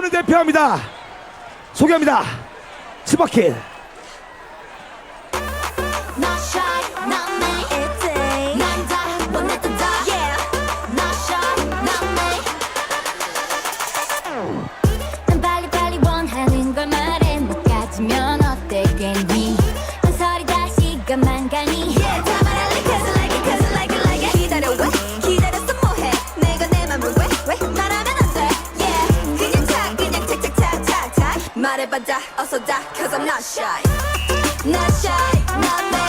여러분을 대표합니다. 소개합니다. 스바킬. 말해봐 다 어서 다 cause I'm not shy Not shy not me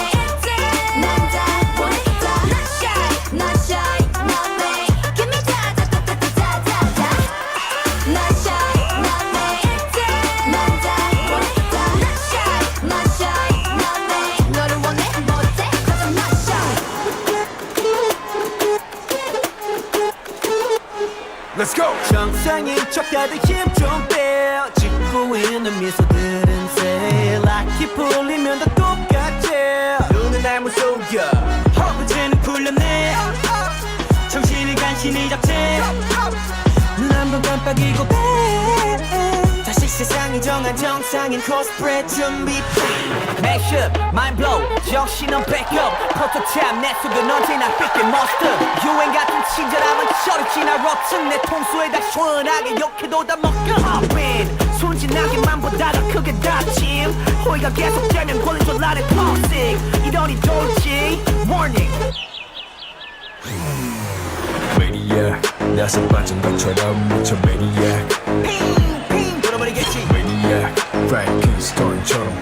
I'm not shy. Let's go. 정상인 척 다들 힘좀 빼. 짓 고 있는 미소들은 새. 락이 풀리면 다 똑같지. 눈은 날 무서워. 허브제는 풀렸네. 정신을 간신히 잡지. 눈한번 깜빡이고 빼. 다시 세상이 정한 정상인 코스프레 준비. Mashup, mind blow, 정신은 backup. 프로토타입 내 속은 언제나 삐끗 monster. 유행 같은 친절함은 저리 지나 rotten. 내 통수에 다 시원하게 욕해도 다 먹겨. Hop in, 순진하게만 보다 더 크게 다짐. 호의가 계속되면 걸린 라의 toxic. 이러니 돌지. Warning. Maniac 나서 빠진 것처럼 미쳐 Maniac 핑, 핑. 돌아버리겠지. Maniac Frankenstein처럼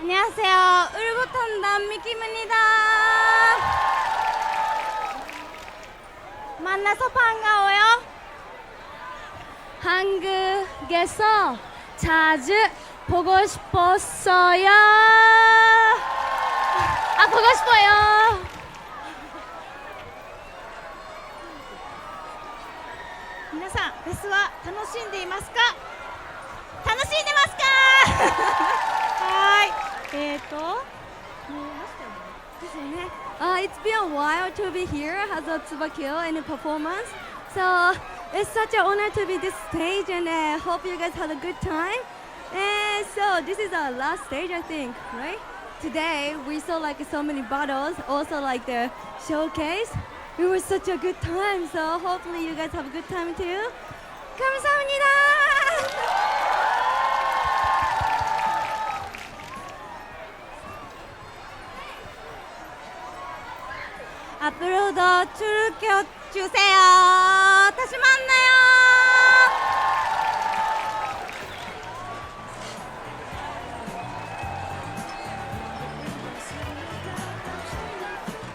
안녕하세요. 울고 담당 미키입니다. 만나서 반가워요. 한국에서 자주 보고 싶었어요. 아 보고 싶어요.皆さんフェスは楽しんでいますか？楽しんでますか？ はい。えっ、ー、と、もうましたよね。ですよね。Uh, it's been a while to be here as a Tsubakyo in a performance. So it's such an honor to be this stage and I hope you guys had a good time. And so this is our last stage I think, right? Today we saw like so many battles, also like the showcase. It was such a good time, so hopefully you guys have a good time too. 감사합니다. 앞으로도 출격 주세요. 다시 만나요.